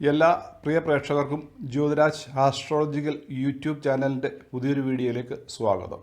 എല്ലാ പ്രിയ പ്രേക്ഷകർക്കും Jyothiraj astrological YouTube ചാനലിന്റെ പുതിയൊരു വീഡിയോയിലേക്ക് സ്വാഗതം.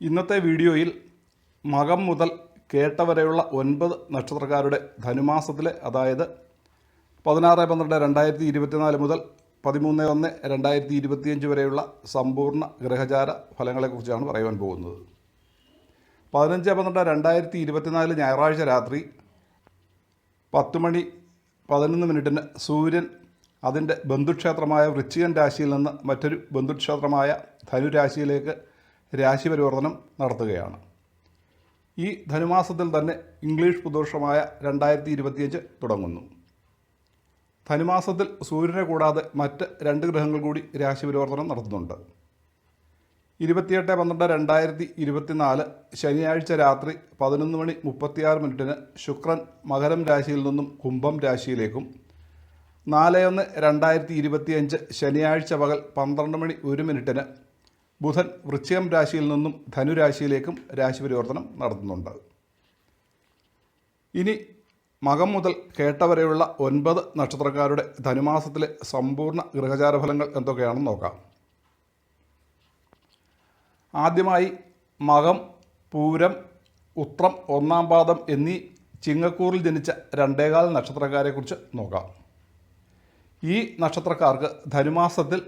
ഇന്നത്തെ വീഡിയോയിൽ മകം മുതൽ കേട്ടവരെയുള്ള ഒൻപത് നക്ഷത്രക്കാരുടെ ധനുമാസത്തിലെ അതായത് പതിനാറ് പന്ത്രണ്ട് രണ്ടായിരത്തി ഇരുപത്തിനാല് മുതൽ പതിമൂന്ന് ഒന്ന് രണ്ടായിരത്തി ഇരുപത്തിയഞ്ച് വരെയുള്ള സമ്പൂർണ ഗ്രഹചാര ഫലങ്ങളെക്കുറിച്ചാണ് പറയുവാൻ പോകുന്നത്. പതിനഞ്ച് പന്ത്രണ്ട് രണ്ടായിരത്തി ഇരുപത്തിനാല് ഞായറാഴ്ച രാത്രി പത്ത് മണി പതിനൊന്ന് മിനിറ്റിന് സൂര്യൻ അതിന്റെ ബന്ധുക്ഷേത്രമായ വൃശ്ചികൻ രാശിയിൽ നിന്ന് മറ്റൊരു ബന്ധുക്ഷേത്രമായ ധനുരാശിയിലേക്ക് രാശി പരിവർത്തനം നടത്തുകയാണ്. ഈ ധനുമാസത്തിൽ തന്നെ ഇംഗ്ലീഷ് പുതുവർഷമായ രണ്ടായിരത്തി ഇരുപത്തിയഞ്ച് തുടങ്ങുന്നു. ധനുമാസത്തിൽ സൂര്യനെ കൂടാതെ മറ്റ് രണ്ട് ഗ്രഹങ്ങൾ കൂടി രാശി പരിവർത്തനം നടത്തുന്നുണ്ട്. ഇരുപത്തിയെട്ട് പന്ത്രണ്ട് രണ്ടായിരത്തി ഇരുപത്തിനാല് ശനിയാഴ്ച രാത്രി പതിനൊന്ന് മണി മുപ്പത്തിയാറ് മിനിറ്റിന് ശുക്രൻ മകരം രാശിയിൽ നിന്നും കുംഭം രാശിയിലേക്കും. നാല് ഒന്ന് രണ്ടായിരത്തി ഇരുപത്തിയഞ്ച് ശനിയാഴ്ച പകൽ പന്ത്രണ്ട് മണി ഒരു മിനിറ്റിന് ബുധൻ വൃശ്ചികം രാശിയിൽ നിന്നും ധനുരാശിയിലേക്കും രാശി പരിവർത്തനം നടത്തുന്നുണ്ട്. ഇനി മകം മുതൽ കേട്ടവരെയുള്ള ഒൻപത് നക്ഷത്രക്കാരുടെ ധനുമാസത്തിലെ സമ്പൂർണ ഗ്രഹചാര ഫലങ്ങൾ എന്തൊക്കെയാണെന്ന് നോക്കാം. ആദ്യമായി മകം പൂരം ഉത്രം ഒന്നാം പാദം എന്നീ ചിങ്ങക്കൂറിൽ ജനിച്ച രണ്ടേകാൽ നക്ഷത്രക്കാരെക്കുറിച്ച് നോക്കാം. ഈ നക്ഷത്രക്കാർക്ക് ധനുമാസത്തിൽ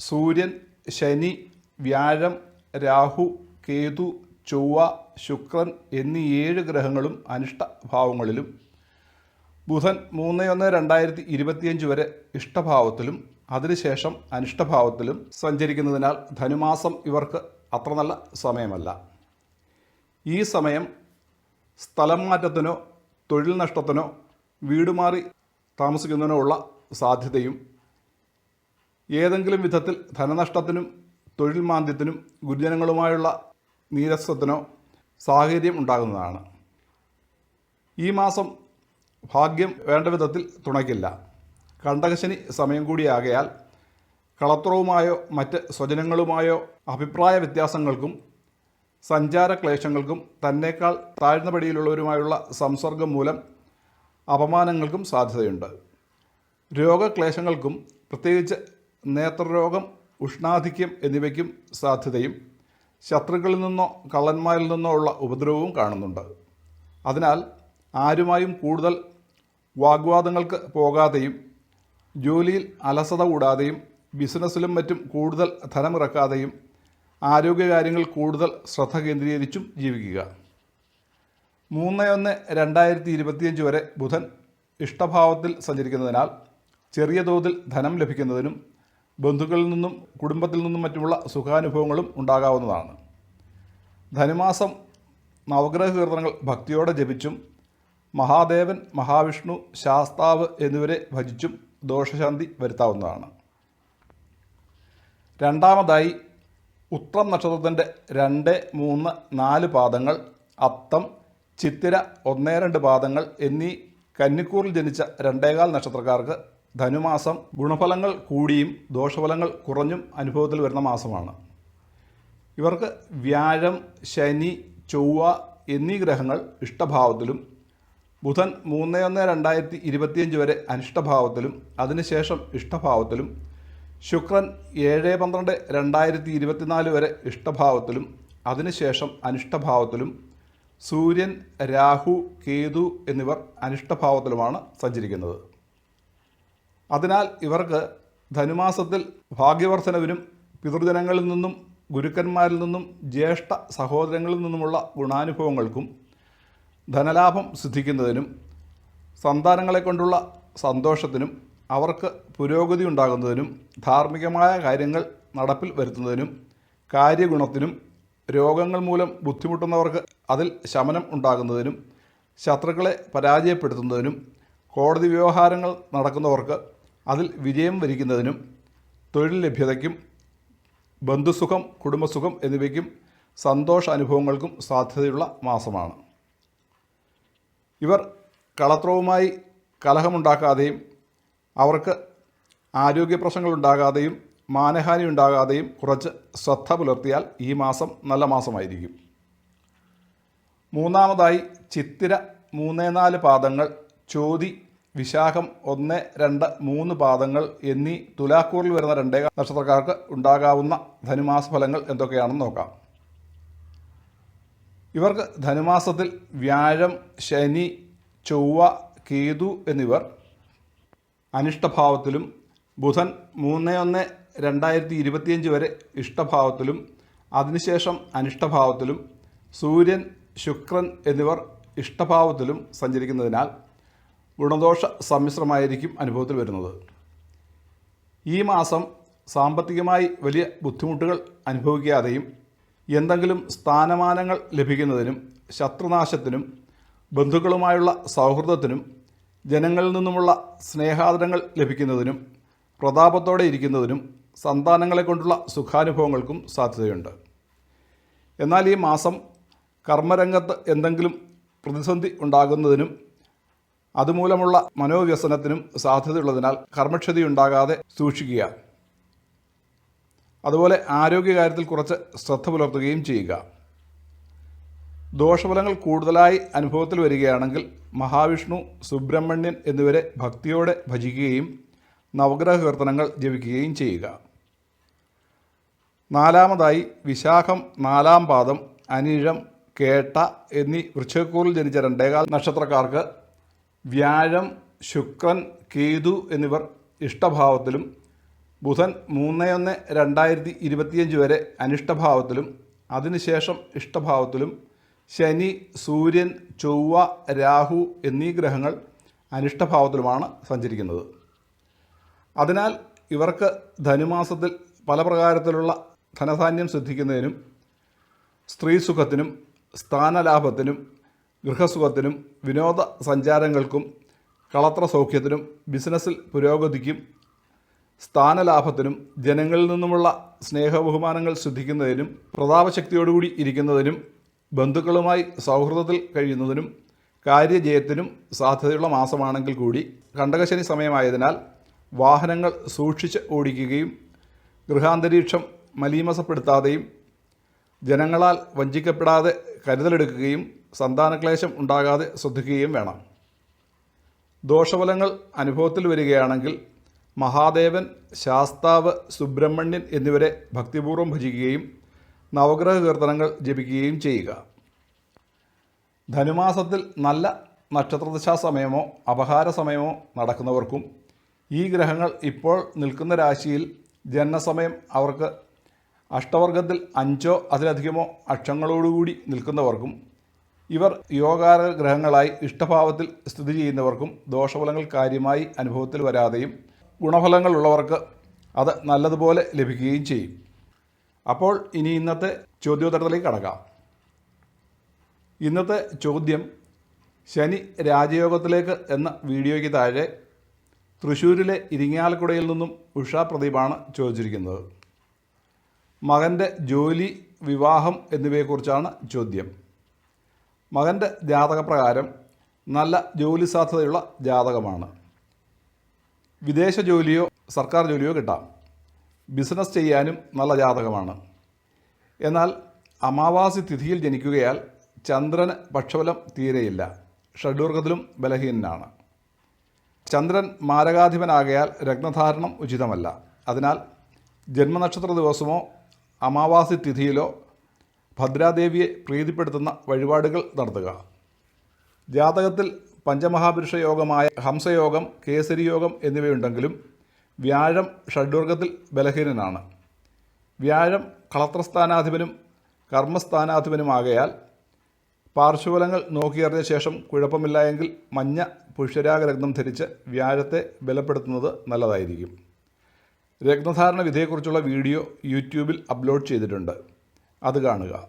സൂര്യൻ ശനി വ്യാഴം രാഹു കേതു ചൊവ്വ ശുക്രൻ എന്നീ ഏഴ് ഗ്രഹങ്ങളും അനിഷ്ടഭാവങ്ങളിലും ബുധൻ മൂന്ന് ഒന്ന് രണ്ടായിരത്തി ഇരുപത്തിയഞ്ച് വരെ ഇഷ്ടഭാവത്തിലും അതിനുശേഷം അനിഷ്ടഭാവത്തിലും സഞ്ചരിക്കുന്നതിനാൽ ധനുമാസം ഇവർക്ക് അത്ര നല്ല സമയമല്ല. ഈ സമയം സ്ഥലം മാറ്റത്തിനോ തൊഴിൽ നഷ്ടത്തിനോ വീട് മാറി താമസിക്കുന്നതിനോ ഉള്ള സാധ്യതയും ഏതെങ്കിലും വിധത്തിൽ ധനനഷ്ടത്തിനും തൊഴിൽ മാന്ദ്യത്തിനും ഗുരുജനങ്ങളുമായുള്ള നീരസത്തിനോ സാഹചര്യം ഉണ്ടാകുന്നതാണ്. ഈ മാസം ഭാഗ്യം വേണ്ട വിധത്തിൽ തുണയ്ക്കില്ല. കണ്ടകശനി സമയം കൂടിയാകയാൽ കളത്രവുമായോ മറ്റ് സ്വജനങ്ങളുമായോ അഭിപ്രായ വ്യത്യാസങ്ങൾക്കും സഞ്ചാര ക്ലേശങ്ങൾക്കും തന്നേക്കാൾ താഴ്ന്ന പടിയിലുള്ളവരുമായുള്ള സംസർഗം മൂലം അപമാനങ്ങൾക്കും സാധ്യതയുണ്ട്. രോഗക്ലേശങ്ങൾക്കും പ്രത്യേകിച്ച് നേത്രരോഗം ഉഷ്ണാധിക്യം എന്നിവയ്ക്കും സാധ്യതയും ശത്രുക്കളിൽ നിന്നോ കള്ളന്മാരിൽ നിന്നോ ഉള്ള ഉപദ്രവവും കാണുന്നുണ്ട്. അതിനാൽ ആരുമായും കൂടുതൽ വാഗ്വാദങ്ങൾക്ക് പോകാതെയും ജോലിയിൽ അലസത കൂടാതെയും ബിസിനസ്സിലും മറ്റും കൂടുതൽ ധനമിറക്കാതെയും ആരോഗ്യകാര്യങ്ങൾ കൂടുതൽ ശ്രദ്ധ കേന്ദ്രീകരിച്ചും ജീവിക്കുക. മൂന്ന് ഒന്ന് രണ്ടായിരത്തി ഇരുപത്തിയഞ്ച് വരെ ബുധൻ ഇഷ്ടഭാവത്തിൽ സഞ്ചരിക്കുന്നതിനാൽ ചെറിയ തോതിൽ ധനം ലഭിക്കുന്നതിനും ബന്ധുക്കളിൽ നിന്നും കുടുംബത്തിൽ നിന്നും മറ്റുമുള്ള സുഖാനുഭവങ്ങളും ഉണ്ടാകാവുന്നതാണ്. ധനുമാസം നവഗ്രഹ കീർത്തനങ്ങൾ ഭക്തിയോടെ ജപിച്ചും മഹാദേവൻ മഹാവിഷ്ണു ശാസ്താവ് എന്നിവരെ ഭജിച്ചും ദോഷശാന്തി വരുത്താവുന്നതാണ്. രണ്ടാമതായി ഉത്രം നക്ഷത്രത്തിന്റെ രണ്ട് മൂന്ന് നാല് പാദങ്ങൾ അത്തം ചിത്തിര ഒന്നേ രണ്ട് പാദങ്ങൾ എന്നീ കന്നിക്കൂറിൽ ജനിച്ച രണ്ടേകാൽ നക്ഷത്രക്കാർക്ക് ധനുമാസം ഗുണഫലങ്ങൾ കൂടിയും ദോഷഫലങ്ങൾ കുറഞ്ഞും അനുഭവത്തിൽ വരുന്ന മാസമാണ്. ഇവർക്ക് വ്യാഴം ശനി ചൊവ്വ എന്നീ ഗ്രഹങ്ങൾ ഇഷ്ടഭാവത്തിലും ബുധൻ മൂന്ന് ഒന്ന് രണ്ടായിരത്തി ഇരുപത്തിയഞ്ച് വരെ അനിഷ്ടഭാവത്തിലും അതിനുശേഷം ഇഷ്ടഭാവത്തിലും ശുക്രൻ ഏഴ് പന്ത്രണ്ട് രണ്ടായിരത്തി ഇരുപത്തിനാല് വരെ ഇഷ്ടഭാവത്തിലും അതിനുശേഷം അനിഷ്ടഭാവത്തിലും സൂര്യൻ രാഹു കേതു എന്നിവർ അനിഷ്ടഭാവത്തിലുമാണ് സഞ്ചരിക്കുന്നത്. അതിനാൽ ഇവർക്ക് ധനുമാസത്തിൽ ഭാഗ്യവർദ്ധനവിനും പിതൃജനങ്ങളിൽ നിന്നും ഗുരുക്കന്മാരിൽ നിന്നും ജ്യേഷ്ഠ സഹോദരങ്ങളിൽ നിന്നുമുള്ള ഗുണാനുഭവങ്ങൾക്കും ധനലാഭം സിദ്ധിക്കുന്നതിനും സന്താനങ്ങളെ കൊണ്ടുള്ള സന്തോഷത്തിനും അവർക്ക് പുരോഗതി ഉണ്ടാകുന്നതിനും ധാർമ്മികമായ കാര്യങ്ങൾ നടപ്പിൽ വരുത്തുന്നതിനും കാര്യഗുണത്തിനും രോഗങ്ങൾ മൂലം ബുദ്ധിമുട്ടുന്നവർക്ക് അതിൽ ശമനം ഉണ്ടാകുന്നതിനും ശത്രുക്കളെ പരാജയപ്പെടുത്തുന്നതിനും കോടതി വ്യവഹാരങ്ങൾ നടക്കുന്നവർക്ക് അതിൽ വിജയം വരിക്കുന്നതിനും തൊഴിൽ ലഭ്യതയ്ക്കും ബന്ധുസുഖം കുടുംബസുഖം എന്നിവയ്ക്കും സന്തോഷ അനുഭവങ്ങൾക്കും സാധ്യതയുള്ള മാസമാണ്. ഇവർ കളത്രവുമായി കലഹമുണ്ടാക്കാതെയും അവർക്ക് ആരോഗ്യ പ്രശ്നങ്ങളുണ്ടാകാതെയും മാനഹാനി ഉണ്ടാകാതെയും കുറച്ച് ശ്രദ്ധ പുലർത്തിയാൽ ഈ മാസം നല്ല മാസമായിരിക്കും. മൂന്നാമതായി ചിത്തിര മൂന്നേ നാല് പാദങ്ങൾ ചോതി വിശാഖം ഒന്ന് രണ്ട് മൂന്ന് പാദങ്ങൾ എന്നീ തുലാക്കൂറിൽ വരുന്ന രണ്ടേ നക്ഷത്രക്കാർക്ക് ഉണ്ടാകാവുന്ന ധനുമാസ ഫലങ്ങൾ എന്തൊക്കെയാണെന്ന് നോക്കാം. ഇവർക്ക് ധനുമാസത്തിൽ വ്യാഴം ശനി ചൊവ്വ കേതു എന്നിവർ അനിഷ്ടഭാവത്തിലും ബുധൻ മൂന്ന് ഒന്ന് രണ്ടായിരത്തി ഇരുപത്തിയഞ്ച് വരെ ഇഷ്ടഭാവത്തിലും അതിനുശേഷം അനിഷ്ടഭാവത്തിലും സൂര്യൻ ശുക്രൻ എന്നിവർ ഇഷ്ടഭാവത്തിലും സഞ്ചരിക്കുന്നതിനാൽ ഗുണദോഷ സമ്മിശ്രമായിരിക്കും അനുഭവത്തിൽ വരുന്നത്. ഈ മാസം സാമ്പത്തികമായി വലിയ ബുദ്ധിമുട്ടുകൾ അനുഭവിക്കാതെയും എന്തെങ്കിലും സ്ഥാനമാനങ്ങൾ ലഭിക്കുന്നതിനും ശത്രുനാശത്തിനും ബന്ധുക്കളുമായുള്ള സൗഹൃദത്തിനും ജനങ്ങളിൽ നിന്നുമുള്ള സ്നേഹാദരങ്ങൾ ലഭിക്കുന്നതിനും പ്രതാപത്തോടെ ഇരിക്കുന്നതിനും സന്താനങ്ങളെ കൊണ്ടുള്ള സുഖാനുഭവങ്ങൾക്കും സാധ്യതയുണ്ട്. എന്നാൽ ഈ മാസം കർമ്മരംഗത്ത് എന്തെങ്കിലും പ്രതിസന്ധി ഉണ്ടാകുന്നതിനും അതുമൂലമുള്ള മനോവ്യസനത്തിനും സാധ്യതയുള്ളതിനാൽ കർമ്മക്ഷതി ഉണ്ടാകാതെ സൂക്ഷിക്കുക. അതുപോലെ ആരോഗ്യകാര്യത്തിൽ കുറച്ച് ശ്രദ്ധ പുലർത്തുകയും ചെയ്യുക. ദോഷഫലങ്ങൾ കൂടുതലായി അനുഭവത്തിൽ വരികയാണെങ്കിൽ മഹാവിഷ്ണു സുബ്രഹ്മണ്യൻ എന്നിവരെ ഭക്തിയോടെ ഭജിക്കുകയും നവഗ്രഹ കീർത്തനങ്ങൾ ജപിക്കുകയും ചെയ്യുക. നാലാമതായി വിശാഖം നാലാം പാദം അനിഴം കേട്ട എന്നീ വൃക്ഷക്കൂറിൽ ജനിച്ച രണ്ടേകാൽ നക്ഷത്രക്കാർക്ക് വ്യാഴം ശുക്രൻ കേതു എന്നിവർ ഇഷ്ടഭാവത്തിലും ബുധൻ മൂന്ന് ഒന്ന് രണ്ടായിരത്തി ഇരുപത്തിയഞ്ച് വരെ അനിഷ്ടഭാവത്തിലും അതിനുശേഷം ഇഷ്ടഭാവത്തിലും ശനി സൂര്യൻ ചൊവ്വ രാഹു എന്നീ ഗ്രഹങ്ങൾ അനിഷ്ടഭാവത്തിലുമാണ് സഞ്ചരിക്കുന്നത്. അതിനാൽ ഇവർക്ക് ധനുമാസത്തിൽ പല പ്രകാരത്തിലുള്ള ധനധാന്യം സിദ്ധിക്കുന്നതിനും സ്ത്രീസുഖത്തിനും സ്ഥാനലാഭത്തിനും ഗൃഹസുഖത്തിനും വിനോദ സഞ്ചാരങ്ങൾക്കും കളത്ര സൗഖ്യത്തിനും ബിസിനസ്സിൽ പുരോഗതിക്കും സ്ഥാനലാഭത്തിനും ജനങ്ങളിൽ നിന്നുമുള്ള സ്നേഹബഹുമാനങ്ങൾ ശ്രദ്ധിക്കുന്നതിനും പ്രതാപശക്തിയോടുകൂടി ഇരിക്കുന്നതിനും ബന്ധുക്കളുമായി സൗഹൃദത്തിൽ കഴിയുന്നതിനും കാര്യജയത്തിനും സാധ്യതയുള്ള മാസമാണെങ്കിൽ കൂടി കണ്ടകശനി സമയമായതിനാൽ വാഹനങ്ങൾ സൂക്ഷിച്ച് ഓടിക്കുകയും ഗൃഹാന്തരീക്ഷം മലീമസപ്പെടുത്താതെയും ജനങ്ങളാൽ വഞ്ചിക്കപ്പെടാതെ കരുതലെടുക്കുകയും സന്താനക്ലേശം ഉണ്ടാകാതെ ശ്രദ്ധിക്കുകയും വേണം. ദോഷഫലങ്ങൾ അനുഭവത്തിൽ വരികയാണെങ്കിൽ മഹാദേവൻ ശാസ്താവ് സുബ്രഹ്മണ്യൻ എന്നിവരെ ഭക്തിപൂർവം ഭജിക്കുകയും നവഗ്രഹ കീർത്തനങ്ങൾ ജപിക്കുകയും ചെയ്യുക. ധനുമാസത്തിൽ നല്ല നക്ഷത്രദശാ സമയമോ അപഹാര സമയമോ നടക്കുന്നവർക്കും ഈ ഗ്രഹങ്ങൾ ഇപ്പോൾ നിൽക്കുന്ന രാശിയിൽ ജനനസമയം അവർക്ക് അഷ്ടവർഗത്തിൽ അഞ്ചോ അതിലധികമോ അക്ഷങ്ങളോടുകൂടി നിൽക്കുന്നവർക്കും ഇവർ യോഗാര ഗ്രഹങ്ങളായി ഇഷ്ടഭാവത്തിൽ സ്ഥിതി ചെയ്യുന്നവർക്കും ദോഷഫലങ്ങൾ കാര്യമായി അനുഭവത്തിൽ വരാതെയും ഗുണഫലങ്ങളുള്ളവർക്ക് അത് നല്ലതുപോലെ ലഭിക്കുകയും ചെയ്യും. അപ്പോൾ ഇനി ഇന്നത്തെ ചോദ്യോത്തരത്തിലേക്ക് കടക്കാം. ഇന്നത്തെ ചോദ്യം ശനി രാജയോഗത്തിലേക്ക് എന്ന വീഡിയോയ്ക്ക് താഴെ തൃശ്ശൂരിലെ ഇരിങ്ങാലക്കുടയിൽ നിന്നും ഉഷാ പ്രദീപാണ് ചോദിച്ചിരിക്കുന്നത്. മകന്റെ ജോലി വിവാഹം എന്നിവയെക്കുറിച്ചാണ് ചോദ്യം. മകന്റെ ജാതകപ്രകാരം നല്ല ജോലി സാധ്യതയുള്ള ജാതകമാണ്. വിദേശ ജോലിയോ സർക്കാർ ജോലിയോ കിട്ടാം. ബിസിനസ് ചെയ്യാനും നല്ല ജാതകമാണ്. എന്നാൽ അമാവാസി തിഥിയിൽ ജനിക്കുകയാൽ ചന്ദ്രന് പക്ഷബലം തീരെയില്ല. ഷഡ്വർഗത്തിലും ബലഹീനനാണ്. ചന്ദ്രൻ മാരകാധിപനാകയാൽ രത്നധാരണം ഉചിതമല്ല. അതിനാൽ ജന്മനക്ഷത്ര ദിവസമോ അമാവാസി തിഥിയിലോ ഭദ്രാദേവിയെ പ്രീതിപ്പെടുത്തുന്ന വഴിപാടുകൾ നടത്തുക. ജാതകത്തിൽ പഞ്ചമഹാപുരുഷ യോഗമായ ഹംസയോഗം കേസരി യോഗം എന്നിവയുണ്ടെങ്കിലും വ്യാഴം ഷഡ്വർഗത്തിൽ ബലഹീനനാണ്. വ്യാഴം കളത്രസ്ഥാനാധിപനും കർമ്മസ്ഥാനാധിപനുമാകയാൽ പാർശ്വഫലങ്ങൾ നോക്കിയറിഞ്ഞ ശേഷം കുഴപ്പമില്ല എങ്കിൽ മഞ്ഞ പുഷ്യരാഗരത്നം ധരിച്ച് വ്യാഴത്തെ ബലപ്പെടുത്തുന്നത് നല്ലതായിരിക്കും. രത്നധാരണ വിധിയെക്കുറിച്ചുള്ള വീഡിയോ യൂട്യൂബിൽ അപ്ലോഡ് ചെയ്തിട്ടുണ്ട്. അത് കാണുക.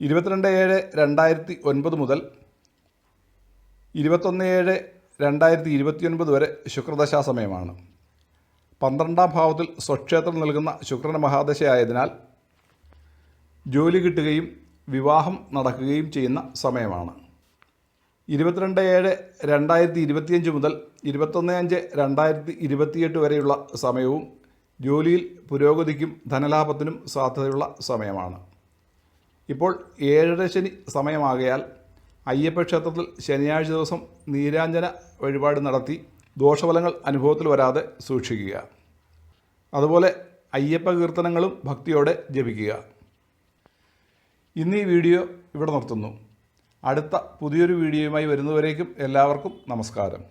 ഇരുപത്തിരണ്ട് ഏഴ് രണ്ടായിരത്തി ഒൻപത് മുതൽ ഇരുപത്തൊന്ന് ഏഴ് രണ്ടായിരത്തി ഇരുപത്തിയൊൻപത് വരെ ശുക്രദശാ സമയമാണ് പന്ത്രണ്ടാം ഭാവത്തിൽ സ്വക്ഷേത്രം നൽകുന്ന ശുക്രന മഹാദശയായതിനാൽ ജോലി കിട്ടുകയും വിവാഹം നടക്കുകയും ചെയ്യുന്ന സമയമാണ്. ഇരുപത്തിരണ്ട് ഏഴ് രണ്ടായിരത്തി ഇരുപത്തിയഞ്ച് മുതൽ ഇരുപത്തൊന്ന് അഞ്ച് രണ്ടായിരത്തി ഇരുപത്തിയെട്ട് വരെയുള്ള സമയവും ജോലിയിൽ പുരോഗതിക്കും ധനലാഭത്തിനും സാധ്യതയുള്ള സമയമാണ്. ഇപ്പോൾ ഏഴര ശനി സമയമാകയാൽ അയ്യപ്പ ക്ഷേത്രത്തിൽ ശനിയാഴ്ച ദിവസം നീരാഞ്ജന വഴിപാട് നടത്തി ദോഷഫലങ്ങൾ അനുഭവത്തിൽ വരാതെ സൂക്ഷിക്കുക. അതുപോലെ അയ്യപ്പ കീർത്തനങ്ങളും ഭക്തിയോടെ ജപിക്കുക. ഇന്ന് ഈ വീഡിയോ ഇവിടെ നിർത്തുന്നു. അടുത്ത പുതിയൊരു വീഡിയോയുമായി വരുന്നവരേക്കും എല്ലാവർക്കും നമസ്കാരം.